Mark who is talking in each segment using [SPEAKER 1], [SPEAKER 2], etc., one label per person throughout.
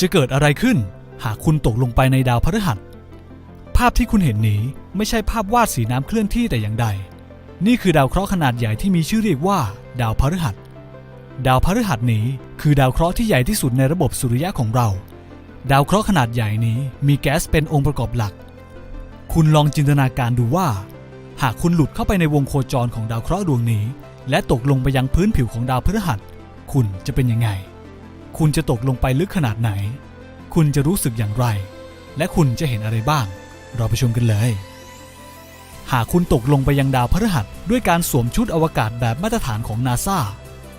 [SPEAKER 1] จะเกิดอะไรขึ้น หากคุณตกลงไปในดาวพฤหัส ภาพที่คุณเห็นนี้ไม่ใช่ภาพวาดสีน้ำเคลื่อนที่แต่อย่างใด นี่คือดาวเคราะห์ขนาดใหญ่ที่มีชื่อเรียกว่า ดาวพฤหัส ดาวพฤหัสนี้คือดาวเคราะห์ที่ใหญ่ที่สุดในระบบสุริยะของเรา ดาวเคราะห์ขนาดใหญ่นี้มีแก๊สเป็นองค์ประกอบหลัก คุณลองจินตนาการดูว่า หากคุณหลุดเข้าไปในวงโคจรของดาวเคราะห์ดวงนี้ และตกลงไปยังพื้นผิวของดาวพฤหัส คุณจะเป็นยังไง คุณจะตกลงไปลึกขนาดไหน คุณจะรู้สึกอย่างไร และคุณจะเห็นอะไรบ้าง เราไปชมกันเลย หากคุณตกลงไปยังดาวพฤหัสด้วยการสวมชุดอวกาศแบบมาตรฐานของนาซา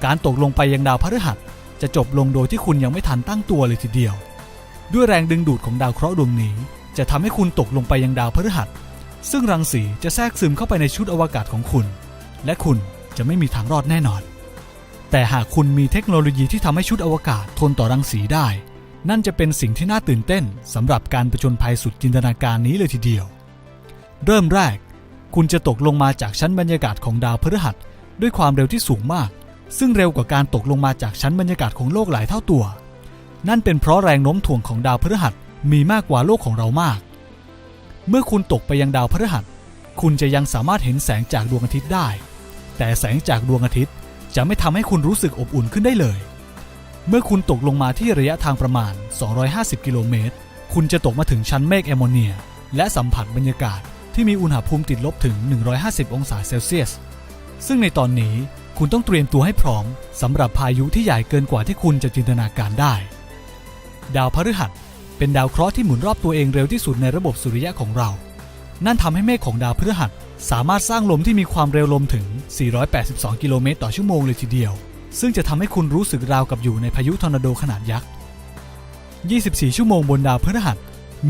[SPEAKER 1] การตกลงไปยังดาวพฤหัสจะจบลงโดยที่คุณยังไม่ทันตั้งตัวเลยทีเดียว ด้วยแรงดึงดูดของดาวเคราะห์ดวงนี้ จะทำให้คุณตกลงไปยังดาวพฤหัส ซึ่งรังสีจะแทรกซึมเข้าไปในชุดอวกาศของคุณ และคุณจะไม่มีทางรอดแน่นอน แต่หากคุณมีเทคโนโลยีที่ทำให้ชุดอวกาศทนต่อรังสีได้ นั่นจะเป็นสิ่งที่น่าตื่นเต้นสำหรับการประจนภัยสุดจินตนาการนี้เลยทีเดียว เริ่มแรก คุณจะตกลงมาจากชั้นบรรยากาศของดาวพฤหัส ด้วยความเร็วที่สูงมาก ซึ่งเร็วกว่าการตกลงมาจากชั้นบรรยากาศของโลกหลายเท่าตัว นั่นเป็นเพราะแรงโน้มถ่วงของดาวพฤหัสมีมากกว่าโลกของเรามาก เมื่อคุณตกไปยังดาวพฤหัส คุณจะยังสามารถเห็นแสงจากดวงอาทิตย์ได้ แต่แสงจากดวงอาทิตย์ จะไม่ทำให้คุณรู้สึกอบอุ่นขึ้นได้เลย เมื่อคุณตกลงมาที่ระยะทางประมาณ 250 กิโลเมตร คุณจะตกมาถึงชั้นเมฆแอมโมเนีย และสัมผัสบรรยากาศที่มีอุณหภูมิติดลบถึง 150 องศาเซลเซียส ซึ่งในตอนนี้คุณต้องเตรียมตัวให้พร้อมสำหรับพายุที่ใหญ่เกินกว่าที่คุณจะจินตนาการได้ ดาวพฤหัสเป็นดาวเคราะห์ที่หมุนรอบตัวเองเร็วที่สุดในระบบสุริยะของเรา นั่นทำให้เมฆของดาวพฤหัส สามารถสร้างลมที่มีความเร็วลมถึง 482 กิโลเมตรต่อชั่วโมงเลยทีเดียว ซึ่งจะทำให้คุณรู้สึกราวกับอยู่ในพายุทอร์นาโดขนาดยักษ์ 24 ชั่วโมงบนดาวพฤหัส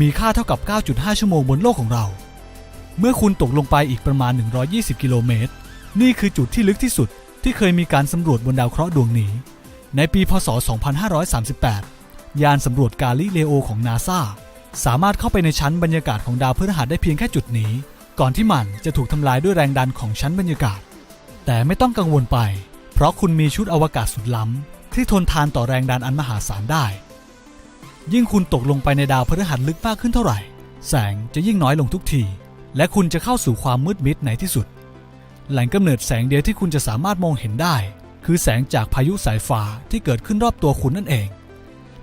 [SPEAKER 1] มีค่าเท่ากับ 9.5 ชั่วโมงบนโลกของเรา เมื่อคุณตกลงไปอีกประมาณ 120 กิโลเมตร นี่คือจุดที่ลึกที่สุดที่เคยมีการสำรวจบนดาวเคราะห์ดวงนี้ ในปี พศ 2538 ยานสำรวจกาลิเลโอของนาซาสามารถเข้าไปในชั้นบรรยากาศของดาวพฤหัสได้เพียงแค่จุดนี้ ก่อนที่มันจะถูกทำลายด้วยแรงดันของชั้นบรรยากาศ แต่ไม่ต้องกังวลไป เพราะคุณมีชุดอวกาศสุดล้ำที่ทนทานต่อแรงดันอันมหาศาลได้ ยิ่งคุณตกลงไปในดาวพฤหัสลึกมากขึ้นเท่าไหร่ แสงจะยิ่งน้อยลงทุกที และคุณจะเข้าสู่ความมืดมิดในที่สุด แหล่งกำเนิดแสงเดียวที่คุณจะสามารถมองเห็นได้ คือแสงจากพายุสายฟ้าที่เกิดขึ้นรอบตัวคุณนั่นเอง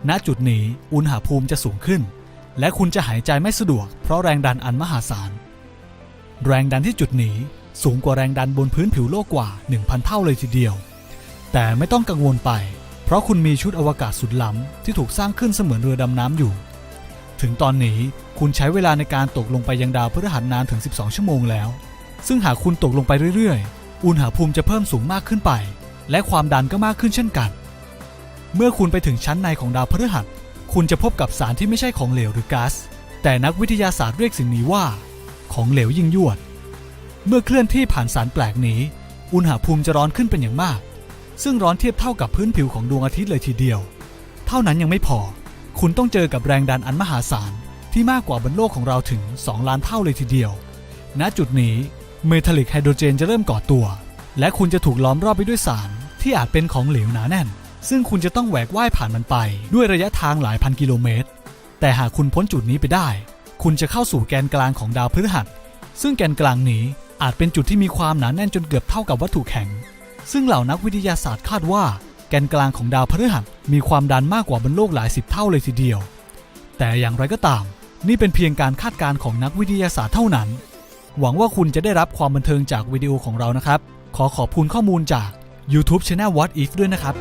[SPEAKER 1] ณจุดนี้อุณหภูมิจะสูงขึ้น และคุณจะหายใจไม่สะดวก เพราะแรงดันอันมหาศาล แรงดันที่จุดนี้สูงกว่าแรงดันบนพื้นผิวโลกกว่า 1,000 เท่าเลยทีเดียว แต่ไม่ต้องกังวลไป เพราะคุณมีชุดอวกาศสุดล้ำที่ถูกสร้างขึ้นเสมือนเรือดำน้ำอยู่ ถึงตอนนี้คุณใช้เวลาในการตกลงไปยังดาวพฤหัสนานถึง 12 ชั่วโมงแล้ว ซึ่งหากคุณตกลงไปเรื่อยๆ อุณหภูมิจะเพิ่มสูงมากขึ้นไป และความดันก็มากขึ้นเช่นกัน เมื่อคุณไปถึงชั้นในของดาวพฤหัส คุณจะพบกับสารที่ไม่ใช่ของเหลวหรือก๊าซแต่นักวิทยาศาสตร์เรียกสิ่งนี้ว่า ของเหลวยิ่งยวด เมื่อเคลื่อนที่ผ่านสารแปลกนี้ อุณหภูมิจะร้อนขึ้นเป็นอย่างมาก ซึ่งร้อนเทียบเท่ากับพื้นผิวของดวงอาทิตย์เลยทีเดียว เท่านั้นยังไม่พอ คุณต้องเจอกับแรงดันอันมหาศาลที่มากกว่าบนโลกของเราถึง 2 ล้านเท่าเลยทีเดียว ณ จุดนี้เมทัลลิกไฮโดรเจนจะเริ่มก่อตัว และคุณจะถูกล้อมรอบไปด้วยสารที่อาจเป็นของเหลวหนาแน่น ซึ่งคุณจะต้องแหวกว่ายผ่านมันไป ด้วยระยะทางหลายพันกิโลเมตร แต่หากคุณพ้นจุดนี้ไปได้ คุณจะเข้าสู่แกนกลางของดาวพฤหัส ซึ่งแกนกลางนี้อาจเป็นจุดที่มีความหนาแน่นจนเกือบเท่ากับวัตถุแข็ง ซึ่งเหล่านักวิทยาศาสตร์คาดว่า แกนกลางของดาวพฤหัสมีความดันมากกว่าบนโลกหลายสิบเท่าเลยทีเดียว แต่อย่างไรก็ตาม นี่เป็นเพียงการคาดการณ์ของนักวิทยาศาสตร์เท่านั้น หวังว่าคุณจะได้รับความบันเทิงจากวิดีโอของเรานะครับ ขอขอบคุณข้อมูลจาก YouTube Channel What If ด้วยนะครับ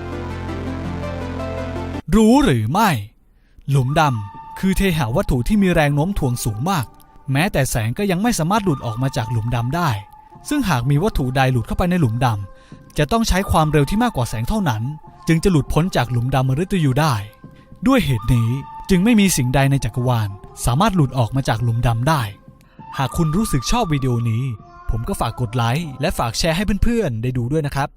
[SPEAKER 1] รู้หรือไม่ หลุมดำ คือเทหะวัตถุที่มีแรงโน้มถ่วงสูงมาก แม้แต่แสงก็ยังไม่สามารถหลุดออกมาจากหลุมดำได้ ซึ่งหากมีวัตถุใดหลุดเข้าไปในหลุมดำจะต้องใช้ความเร็วที่มากกว่าแสงเท่านั้น จึงจะหลุดพ้นจากหลุมดำมฤตยูได้ ด้วยเหตุนี้จึงไม่มีสิ่งใดในจักรวาล สามารถหลุดออกมาจากหลุมดำได้ หากคุณรู้สึกชอบวิดีโอนี้ ผมก็ฝากกดไลค์และฝากแชร์ให้เพื่อนๆ ได้ดูด้วยนะครับ